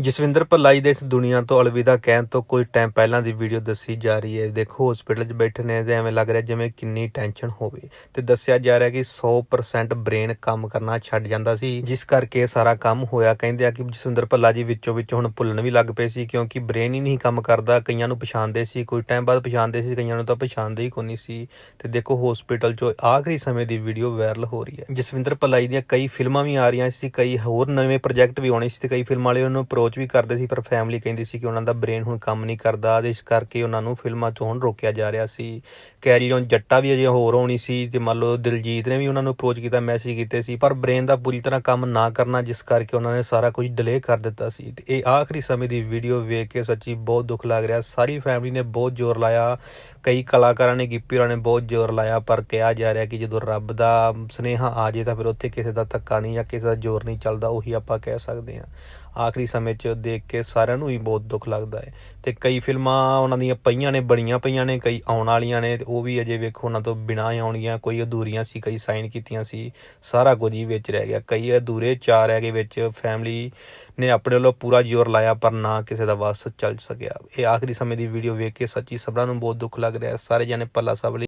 ਜਸਵਿੰਦਰ ਭੱਲਾਈ ਦੇ ਇਸ ਦੁਨੀਆ ਤੋਂ ਅਲਵਿਦਾ ਕਹਿਣ ਤੋਂ ਕੁਝ ਟਾਈਮ ਪਹਿਲਾਂ ਦੀ ਵੀਡੀਓ ਦੱਸੀ ਜਾ ਰਹੀ ਹੈ। ਦੇਖੋ ਹਸਪੀਟਲ 'ਚ ਬੈਠੇ ਨੇ ਤੇ ਐਵੇਂ ਲੱਗ ਰਿਹਾ ਜਿਵੇਂ ਕਿੰਨੀ ਟੈਨਸ਼ਨ ਹੋਵੇ। ਤੇ ਦੱਸਿਆ ਜਾ ਰਿਹਾ ਕਿ 100% ਬ੍ਰੇਨ ਕੰਮ ਕਰਨਾ ਛੱਡ ਜਾਂਦਾ ਸੀ, ਜਿਸ ਕਰਕੇ ਸਾਰਾ ਕੰਮ ਹੋਇਆ। ਕਹਿੰਦੇ ਆ ਕਿ ਜਸਵਿੰਦਰ ਭੱਲਾ ਜੀ ਵਿੱਚੋਂ ਵਿੱਚ ਹੁਣ ਭੁੱਲਣ ਵੀ ਲੱਗ ਪਏ ਸੀ, ਕਿਉਂਕਿ ਬ੍ਰੇਨ ਹੀ ਨਹੀਂ ਕੰਮ ਕਰਦਾ। ਕਈਆਂ ਨੂੰ ਪਛਾਣਦੇ ਸੀ, ਕੁਝ ਟਾਈਮ ਬਾਅਦ ਪਛਾਣਦੇ ਸੀ, ਕਈਆਂ ਨੂੰ ਤਾਂ ਪਛਾਣਦੇ ਹੀ ਕੋਈ ਨਹੀਂ ਸੀ। ਤੇ ਦੇਖੋ ਹਸਪੀਟਲ 'ਚੋਂ ਆਖਰੀ ਸਮੇਂ ਦੀ ਵੀਡੀਓ ਵਾਇਰਲ ਹੋ ਰਹੀ ਹੈ। ਜਸਵਿੰਦਰ ਭੱਲਾਈ ਦੀਆਂ ਕਈ ਫਿਲਮਾਂ ਵੀ ਆ ਰਹੀਆਂ ਸੀ, ਕਈ ਹੋਰ ਨਵੇਂ ਪ੍ਰੋਜੈਕਟ ਵੀ ਆਉਣੇ ਸੀ ਤੇ ਕਈ ਫਿਲਮਾਂ ਵਾਲੇ ਉਹਨੂੰ ਅਪਰੋਚ ਵੀ ਕਰਦੇ ਸੀ, ਪਰ ਫੈਮਿਲੀ ਕਹਿੰਦੀ ਸੀ ਕਿ ਉਹਨਾਂ ਦਾ ਬ੍ਰੇਨ ਹੁਣ ਕੰਮ ਨਹੀਂ ਕਰਦਾ, ਤੇ ਇਸ ਕਰਕੇ ਉਹਨਾਂ ਨੂੰ ਫਿਲਮਾਂ ਤੋਂ ਹੁਣ ਰੋਕਿਆ ਜਾ ਰਿਹਾ ਸੀ। ਕੈਰੀ ਔਨ ਜੱਟਾ ਵੀ ਅਜੇ ਹੋਰ ਹੋਣੀ ਸੀ, ਤੇ ਮੰਨ ਲਓ ਦਿਲਜੀਤ ਨੇ ਵੀ ਉਹਨਾਂ ਨੂੰ ਅਪਰੋਚ ਕੀਤਾ ਮੈਸੇਜ ਕੀਤੇ ਸੀ, ਪਰ ਬ੍ਰੇਨ ਦਾ ਪੂਰੀ ਤਰ੍ਹਾਂ ਕੰਮ ਨਾ ਕਰਨਾ, ਜਿਸ ਕਰਕੇ ਉਹਨਾਂ ਨੇ ਸਾਰਾ ਕੁਝ ਡਿਲੇ ਕਰ ਦਿੱਤਾ ਸੀ। ਤੇ ਇਹ ਆਖਰੀ ਸਮੇਂ ਦੀ ਵੀਡੀਓ ਵੇਖ ਕੇ ਸੱਚੀ ਬਹੁਤ ਦੁੱਖ ਲੱਗ ਰਿਹਾ। ਸਾਰੀ ਫੈਮਿਲੀ ਨੇ ਬਹੁਤ ਜ਼ੋਰ ਲਾਇਆ। ਕਈ ਕਲਾਕਾਰਾਂ ਨੇ, ਗਿੱਪੀ ਹੋਰਾਂ ਨੇ ਬਹੁਤ ਜ਼ੋਰ ਲਾਇਆ, ਪਰ ਕਿਹਾ ਜਾ ਰਿਹਾ ਕਿ ਜਦੋਂ ਰੱਬ ਦਾ ਸੁਨੇਹਾ ਆ ਜੇ ਤਾਂ ਫਿਰ ਉੱਥੇ ਕਿਸੇ ਦਾ ਧੱਕਾ ਨਹੀਂ ਜਾਂ ਕਿਸੇ ਦਾ ਜ਼ੋਰ ਨਹੀਂ ਚੱਲਦਾ, ਉਹੀ ਆਪਾਂ ਕਹਿ ਸਕਦੇ ਹਾਂ। ਆਖਰੀ ਸਮੇਂ 'ਚ ਦੇਖ ਕੇ ਸਾਰਿਆਂ ਨੂੰ ਹੀ ਬਹੁਤ ਦੁੱਖ ਲੱਗਦਾ ਹੈ। ਤੇ ਕਈ ਫਿਲਮਾਂ ਉਹਨਾਂ ਦੀਆਂ ਪਈਆਂ ਨੇ, ਬਣੀਆਂ ਪਈਆਂ ਨੇ, ਕਈ ਆਉਣ ਵਾਲੀਆਂ ਨੇ, ਤੇ ਉਹ ਵੀ ਅਜੇ ਵੇਖੋ ਉਹਨਾਂ ਤੋਂ ਬਿਨਾਂ ਹੀ ਆਉਣਗੀਆਂ, ਕੋਈ ਅਧੂਰੀਆਂ ਸੀ, ਕਈ ਸਾਈਨ ਕੀਤੀਆਂ ਸੀ, ਸਾਰਾ ਕੁਝ ਹੀ ਵਿੱਚ ਰਹਿ ਗਿਆ। ਕਈ ਅਧੂਰੇ ਚਾਰ ਰਹਿ ਗਏ ਵਿੱਚ ਫੈਮਿਲੀ ਨੇ ਆਪਣੇ ਵੱਲੋਂ ਪੂਰਾ ਜ਼ੋਰ ਲਾਇਆ, ਪਰ ਨਾ ਕਿਸੇ ਦਾ ਵੱਸ ਚੱਲ ਸਕਿਆ। ਇਹ ਆਖਰੀ ਸਮੇਂ ਦੀ ਵੀਡੀਓ ਵੇਖ ਕੇ ਸੱਚੀ ਸਭਨਾਂ ਨੂੰ ਬਹੁਤ ਦੁੱਖ ਲੱਗ ਰਿਹਾ ਸਾਰੇ ਜਣੇ ਪੱਲਾ ਸਭ ਲਈ